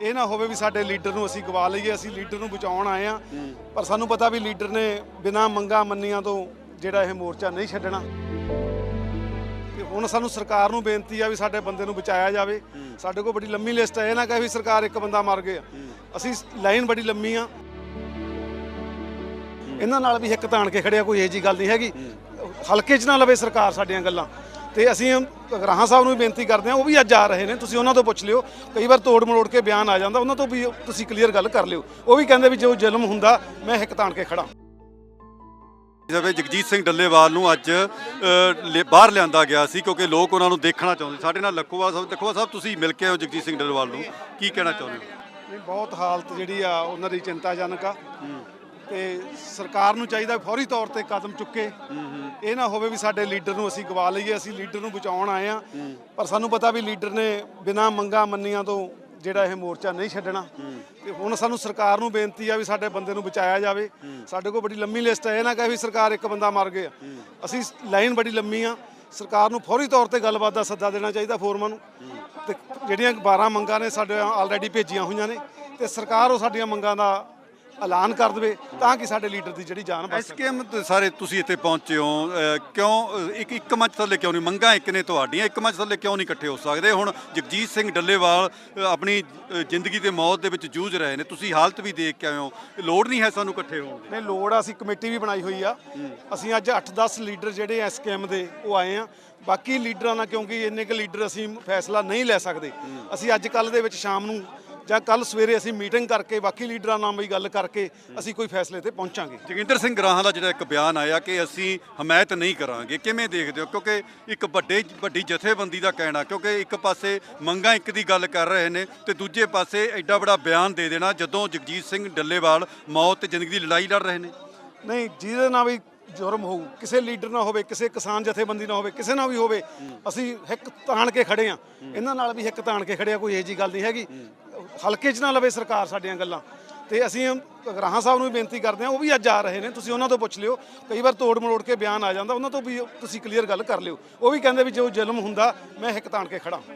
ਇਹ ਨਾ ਹੋਵੇ ਵੀ ਸਾਡੇ ਲੀਡਰ ਨੂੰ ਅਸੀਂ ਗਵਾ ਲਈਏ, ਅਸੀਂ ਲੀਡਰ ਨੂੰ ਬਚਾਉਣ ਆਏ ਆ ਪਰ ਸਾਨੂੰ ਪਤਾ ਵੀ ਲੀਡਰ ਨੇ ਬਿਨਾਂ ਮੰਗਾ ਮੰਨੀਆਂ ਤੋਂ ਜਿਹੜਾ ਇਹ ਮੋਰਚਾ ਨਹੀਂ ਛੱਡਣਾ। ਤੇ ਹੁਣ ਸਾਨੂੰ ਸਰਕਾਰ ਨੂੰ ਬੇਨਤੀ ਆ ਵੀ ਸਾਡੇ ਬੰਦੇ ਨੂੰ ਬਚਾਇਆ ਜਾਵੇ। ਸਾਡੇ ਕੋਲ ਬੜੀ ਲੰਮੀ ਲਿਸਟ ਹੈ ਇਹ ਨਾ ਕਹੇ ਵੀ ਸਰਕਾਰ ਇੱਕ ਬੰਦਾ ਮਰ ਗਿਆ। ਅਸੀਂ ਲਾਈਨ ਬੜੀ ਲੰਮੀ ਆ। ਇਹਨਾਂ ਨਾਲ ਵੀ ਹਿੱਕ ਤਾਣ ਕੇ ਖੜਿਆ ਕੋਈ ਇਹ ਜੀ ਗੱਲ ਨਹੀਂ ਹੈਗੀ। ਹਲਕੇ 'ਚ ਨਾ ਲਵੇ ਸਰਕਾਰ ਸਾਡੀਆਂ ਗੱਲਾਂ। ਤੇ ਅਸੀਂ ਰਾਹਾਂ ਸਾਹਿਬ ਨੂੰ ਵੀ ਬੇਨਤੀ ਕਰਦੇ ਹਾਂ ਉਹ ਵੀ ਅੱਜ ਆ ਰਹੇ ਨੇ ਤੁਸੀਂ ਉਹਨਾਂ ਤੋਂ ਪੁੱਛ ਲਿਓ। ਕਈ ਵਾਰ ਤੋੜ ਮਰੋੜ ਕੇ ਬਿਆਨ ਆ ਜਾਂਦਾ ਉਹਨਾਂ ਤੋਂ ਵੀ ਤੁਸੀਂ ਕਲੀਅਰ ਗੱਲ ਕਰ ਲਿਓ। ਉਹ ਵੀ ਕਹਿੰਦੇ ਵੀ ਜੋ ਜ਼ੁਲਮ ਹੁੰਦਾ ਮੈਂ ਹਿੱਕ ਤਾਣ ਕੇ ਖੜਾ ਜਿਵੇਂ ਜਗਜੀਤ ਸਿੰਘ ਡੱਲੇਵਾਲ ਨੂੰ ਅੱਜ ਬਾਹਰ ਲਿਆਂਦਾ ਗਿਆ ਸੀ ਕਿਉਂਕਿ ਲੋਕ ਉਹਨਾਂ ਨੂੰ ਦੇਖਣਾ ਚਾਹੁੰਦੇ ਸਾਡੇ ਨਾਲ ਲੱਖੋਵਾ ਸਾਹਿਬ ਲੱਖੋਵਾ ਸਾਹਿਬ ਤੁਸੀਂ ਮਿਲ ਕੇ ਆਏ ਹੋ ਜਗਜੀਤ ਸਿੰਘ ਡੱਲੇਵਾਲ ਨੂੰ। ਕੀ ਕਹਿਣਾ ਚਾਹੁੰਦੇ ਹੋ? ਬਹੁਤ ਹਾਲਤ ਜਿਹੜੀ ਆ ਉਹਨਾਂ ਦੀ ਚਿੰਤਾਜਨਕ ਆ। ਤੇ ਸਰਕਾਰ ਨੂੰ ਚਾਹੀਦਾ ਫੌਰੀ ਤੌਰ ਤੇ ਕਦਮ ਚੁੱਕੇ। ਇਹ ਨਾ ਹੋਵੇ ਵੀ ਸਾਡੇ ਲੀਡਰ ਨੂੰ ਅਸੀਂ ਗਵਾ ਲਈਏ, ਅਸੀਂ ਲੀਡਰ ਨੂੰ ਬਚਾਉਣ ਆਏ ਆ ਪਰ ਸਾਨੂੰ ਪਤਾ ਵੀ ਲੀਡਰ ਨੇ ਬਿਨਾਂ ਮੰਗਾ ਮੰਨੀਆਂ ਤੋਂ ਜਿਹੜਾ ਇਹ ਮੋਰਚਾ ਨਹੀਂ ਛੱਡਣਾ। ਤੇ ਹੁਣ ਸਾਨੂੰ ਸਰਕਾਰ ਨੂੰ ਬੇਨਤੀ ਆ ਵੀ ਸਾਡੇ ਬੰਦੇ ਨੂੰ ਬਚਾਇਆ ਜਾਵੇ। ਸਾਡੇ ਕੋਲ ਬੜੀ ਲੰਮੀ ਲਿਸਟ ਹੈ, ਇਹ ਨਾ ਕਹੇ ਵੀ ਸਰਕਾਰ ਇੱਕ ਬੰਦਾ ਮਰ ਗਿਆ। ਅਸੀਂ ਲਾਈਨ ਬੜੀ ਲੰਮੀ ਆ। ਸਰਕਾਰ ਨੂੰ ਫੌਰੀ ਤੌਰ ਤੇ ਗੱਲਬਾਤ ਦਾ ਸੱਦਾ ਦੇਣਾ ਚਾਹੀਦਾ ਫੋਰਮਾਂ ਨੂੰ। ਤੇ ਜਿਹੜੀਆਂ 12 ਮੰਗਾਂ ਨੇ ਸਾਡੇ ਆਲਰੇਡੀ ਭੇਜੀਆਂ ਹੋਈਆਂ ਨੇ। ਤੇ ਸਰਕਾਰ ਉਹ ਸਾਡੀਆਂ ਮੰਗਾਂ ਦਾ ਐਲਾਨ ਕਰ ਦੇਵੇ ਤਾਂ ਕਿ ਸਾਡੇ ਲੀਡਰ ਦੀ ਜਿਹੜੀ ਜਾਨ ਬਚ ਸਕੇ। ਐਸਕੇਐਮ ਸਾਰੇ ਤੁਸੀਂ ਇੱਥੇ ਪਹੁੰਚੇ ਹੋ ਕਿਉਂ ਇੱਕ ਇੱਕ ਮੰਚ ਥੱਲੇ ਕਿਉਂ ਨਹੀਂ? ਮੰਗਾਂ ਇੱਕ ਨੇ ਤੁਹਾਡੀਆਂ ਇੱਕ ਮੰਚ ਥੱਲੇ ਕਿਉਂ ਨਹੀਂ ਇਕੱਠੇ ਹੋ ਸਕਦੇ? ਹੁਣ ਜਗਜੀਤ ਸਿੰਘ ਡੱਲੇਵਾਲ ਆਪਣੀ ਜ਼ਿੰਦਗੀ ਤੇ ਮੌਤ ਦੇ ਵਿੱਚ ਜੂਝ ਰਹੇ ਨੇ। ਤੁਸੀਂ ਹਾਲਤ ਵੀ ਦੇਖ ਕੇ ਆਏ ਹੋ। ਲੋੜ ਨਹੀਂ ਹੈ ਸਾਨੂੰ ਇਕੱਠੇ ਹੋਣ ਦੀ। ਨੇ ਲੋੜ ਆ ਅਸੀਂ ਕਮੇਟੀ ਵੀ ਬਣਾਈ ਹੋਈ ਆ। ਅਸੀਂ ਅੱਜ 8-10 ਲੀਡਰ ਜਿਹੜੇ ਐਸਕੇਐਮ ਦੇ ਉਹ ਆਏ ਆ। ਬਾਕੀ ਲੀਡਰਾਂ ਨਾਲ ਕਿਉਂਕਿ ਇੰਨੇ ਕੁ ਲੀਡਰ ਅਸੀਂ ਫੈਸਲਾ ਨਹੀਂ ਲੈ ਸਕਦੇ। ਅਸੀਂ ਅੱਜ ਕੱਲ ਦੇ ਵਿੱਚ ਸ਼ਾਮ ਨੂੰ ਜਾਂ ਕੱਲ ਸਵੇਰੇ ਅਸੀਂ ਮੀਟਿੰਗ ਕਰਕੇ ਬਾਕੀ ਲੀਡਰਾਂ ਨਾਲ ਵੀ ਗੱਲ ਕਰਕੇ ਅਸੀਂ ਕੋਈ ਫੈਸਲੇ ਤੇ ਪਹੁੰਚਾਂਗੇ। ਜੋਗਿੰਦਰ ਸਿੰਘ ਗਰਾਹਾਂ ਦਾ ਜਿਹੜਾ ਇੱਕ ਬਿਆਨ ਆਇਆ ਕਿ ਅਸੀਂ ਹਮਾਇਤ ਨਹੀਂ ਕਰਾਂਗੇ ਕਿਵੇਂ ਦੇਖਦੇ ਹੋ? ਕਿਉਂਕਿ ਇੱਕ ਵੱਡੇ ਵੱਡੀ ਜਥੇਬੰਦੀ ਦਾ ਕਹਿਣਾ ਕਿਉਂਕਿ ਇੱਕ ਪਾਸੇ ਮੰਗਾਂ ਇੱਕ ਦੀ ਗੱਲ ਕਰ ਰਹੇ ਨੇ ਤੇ ਦੂਜੇ ਪਾਸੇ ਐਡਾ ਬੜਾ ਬਿਆਨ ਦੇ ਦੇਣਾ ਜਦੋਂ ਜਗਜੀਤ ਸਿੰਘ ਡੱਲੇਵਾਲ ਮੌਤ ਤੇ ਜ਼ਿੰਦਗੀ ਦੀ ਲੜਾਈ ਲੜ ਰਹੇ ਨੇ। ਨਹੀਂ ਜਿਹਦੇ ਨਾਲ ਵੀ ਜੁਰਮ ਹੋਊ ਕਿਸੇ ਲੀਡਰ ਨਾਲ ਹੋਵੇ ਕਿਸੇ ਕਿਸਾਨ ਜਥੇਬੰਦੀ ਨਾਲ ਹੋਵੇ ਕਿਸੇ ਨਾਲ ਵੀ ਹੋਵੇ ਅਸੀਂ ਹਿੱਕ ਤਾਣ ਕੇ ਖੜੇ ਆ ਇਹਨਾਂ ਨਾਲ ਵੀ ਹਿੱਕ ਤਾਣ ਕੇ ਖੜਿਆ ਕੋਈ ਇਹ ਜੀ ਗੱਲ ਨਹੀਂ ਹੈਗੀ। ਹਲਕੇ 'ਚ ਨਾ ਲਵੇ ਸਰਕਾਰ ਸਾਡੀਆਂ ਗੱਲਾਂ। ਤੇ ਅਸੀਂ ਰਾਹਾਂ ਸਾਹਿਬ ਨੂੰ ਵੀ ਬੇਨਤੀ ਕਰਦੇ ਹਾਂ, ਉਹ ਵੀ ਅੱਜ ਆ ਰਹੇ ਨੇ, ਤੁਸੀਂ ਉਹਨਾਂ ਤੋਂ ਪੁੱਛ ਲਿਓ। ਕਈ ਵਾਰ ਤੋੜ ਮਰੋੜ ਕੇ ਬਿਆਨ ਆ ਜਾਂਦਾ, ਉਹਨਾਂ ਤੋਂ ਵੀ ਤੁਸੀਂ ਕਲੀਅਰ ਗੱਲ ਕਰ ਲਿਓ। ਉਹ ਵੀ ਕਹਿੰਦੇ ਵੀ ਜੋ ਜ਼ੁਲਮ ਹੁੰਦਾ, ਮੈਂ ਹਿੱਕ ਤਾਣ ਕੇ ਖੜਾ